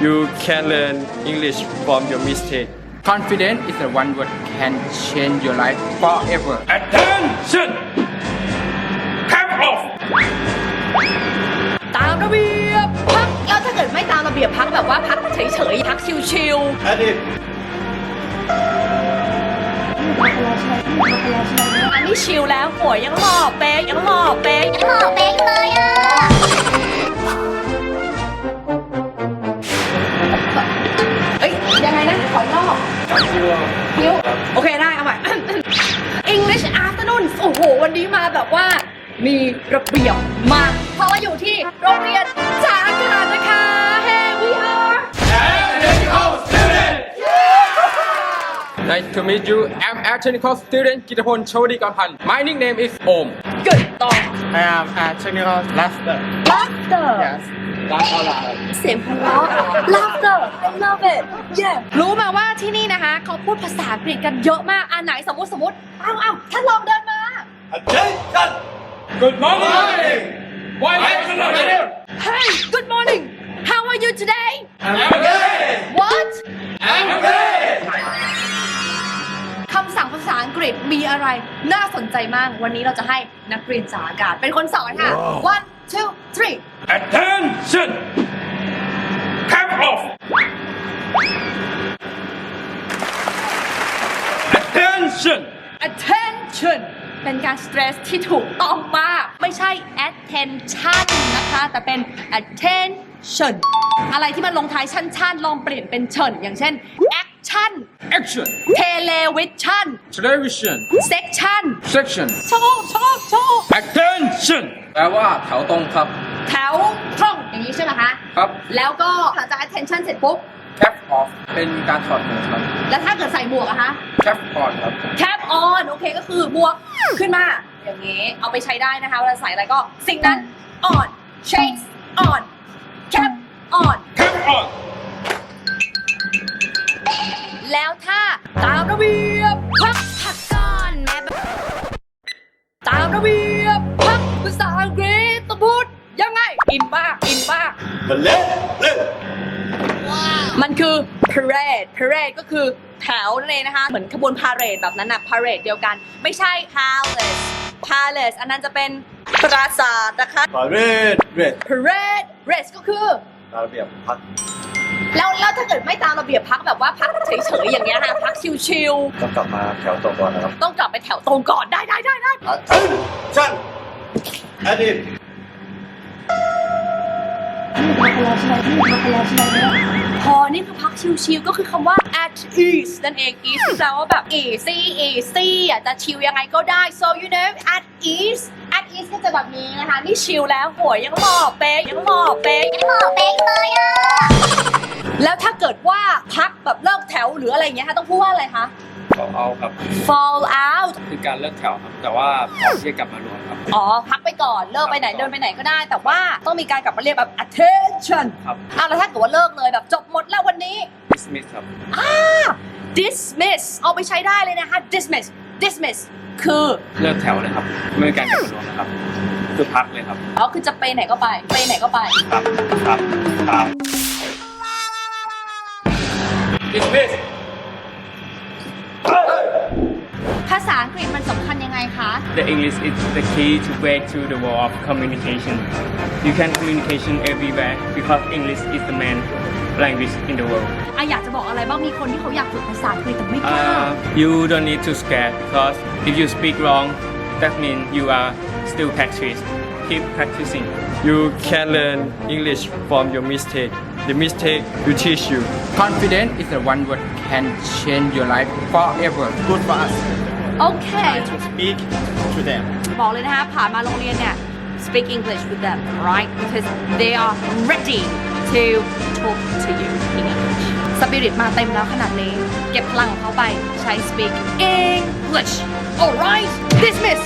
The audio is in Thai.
You can learn English from your mistake. Confident is the one word can change your life forever. Attention! Cap off! ตามระเบียบพักแล้วถ้าเกิดไม่ตามระเบียบพักแบบว่าพักเฉยๆพักชิวๆอันนี้ชิลแล้วหัวยังหล่อเป๊ะยังหล่อเป๊ะยังหล่อเป๊ะเลยอะ วันนี้มาแบบว่ามีระเบียบมาก เพราะว่าอยู่ที่โรงเรียนสาขานะคะ Here we are Nice to meet you. I'm a technical student กิตพลชวดีกรพันธ์ My nickname is Om. Good ต่อ I am a technical laughter. Laughter Yes. Laugh out loud. เสียงหัวเราะ Laughter I love it yeah รู้มาว่าที่นี่นะคะ เขาพูดภาษาอังกฤษกันเยอะมากอันไหนสมมติสมมติเอาเอาท่านลองเดินมา Attention! Good morning. Why Hey good morning how are you today I'm okay! What I'm okay! คำสั่งภาษาอังกฤษมีอะไร น่าสนใจมาก วันนี้เราจะให้นักเรียนสาอากาศ เป็นคนสอนค่ะ one two three Attention! Cap off! Attention! attention เป็นการ stress ที่ถูกต้องมาก ไม่ใช่ attention นะคะ แต่เป็น attention อะไรที่มันลงท้ายชันชันๆลองเปลี่ยนเป็นเฉินอย่างเช่น action Action. television Television. section Section. ชอบชอบชอบ Attention! แปลว่าแถวตรงครับ แถวตรงอย่างนี้ใช่ไหมคะ ครับ แล้วก็หลังจาก attention เสร็จปุ๊บ Cap off เป็นการถอดหมวกครับ แล้วถ้าเกิดใส่หมวกอะคะ Cap on ครับ cap on โอ เคก็คือหมวกขึ้นมา อย่างนี้ เอาไปใช้ได้นะคะเวลาใส่อะไรก็สิ่งนั้น on shades on cap on Cap on! แล้วถ้าตามระเบียบพักพักก่อนแม่ตามระเบียบพักภาษาอังกฤษต้องพูดยังไง อินมาก อินมาก The left, left! มันคือ parade parade ก็คือ แถวนั่นเองนะคะ เหมือนขบวนพาเหรดแบบนั้นนะ parade เดียวกัน ไม่ใช่ palace palace อันนั้นจะเป็นปราสาทนะคะ Parade red parade race ก็คือตามระเบียบพักแล้วแล้วถ้าเกิดไม่ตามระเบียบพักแบบว่าพักเฉยๆอย่างเงี้ยค่ะพักชิวต้องกลับมาแถวตรงก่อนนะครับๆ ต้องกลับไปแถวตรงก่อนได้ได้ได้ได้ Attention Edit พอนี่คือพักชิวๆก็คือคำว่า at ease นั่นเอง ease แปลว่าแบบ easy easy อะจะชิลยังไงก็ได้ so you know at ease at ease ก็จะแบบนี้นะคะ นี่ชิลแล้วหัวยังหล่อเป๊ะยังหล่อเป๊ะยังหล่อเป๊ะเลยอะแล้วถ้าเกิดว่าพักแบบเลิกแถวหรืออะไรเงี้ยคะต้องพูดว่าอะไรคะ ขอเอาครับ fall out คือการเลิกแถวครับ แต่ว่าพร้อมที่จะกลับมารวมครับ อ๋อ พักไปก่อนเลิกไปไหนเดินไปไหนก็ได้ แต่ว่าต้องมีการกลับมาเรียกแบบ attention ครับอะแล้วถ้าเกิดว่าเลิกเลยแบบจบหมดแล้ววันนี้ dismiss ครับ dismiss เอาไปใช้ได้เลยนะคะ dismiss dismiss คือเลิกแถวเลยครับ ไม่มีการกลับมารวมนะครับ คือพักเลยครับ อ๋อคือจะไปไหนก็ไป ไปไหนก็ไป ครับ ครับ ครับ Dismiss. คัญยังไงคะ The English is the key to break through the wall of communication. You can communication everywhere because English is the main language in the world. อะอยากจะบอกอะไรบ้าง มีคนที่เขาอยากฝึกภาษาอังกฤษแต่ไม่กล้า Uh, you don't need to scare because if you speak wrong, that means you are still practice. Keep practicing. You can learn English from your mistake. The mistake will teach you. Confident is the one word can change your life forever. Good for us โอเค to speak to them บอกเลยนะคะผ่านมาโรงเรียนเนี่ย speak English with them right because they are ready to talk to you in English สปิริตมาเต็มแล้วขนาดนี้ เก็บพลังของเขาไปใช้ speak English alright dismiss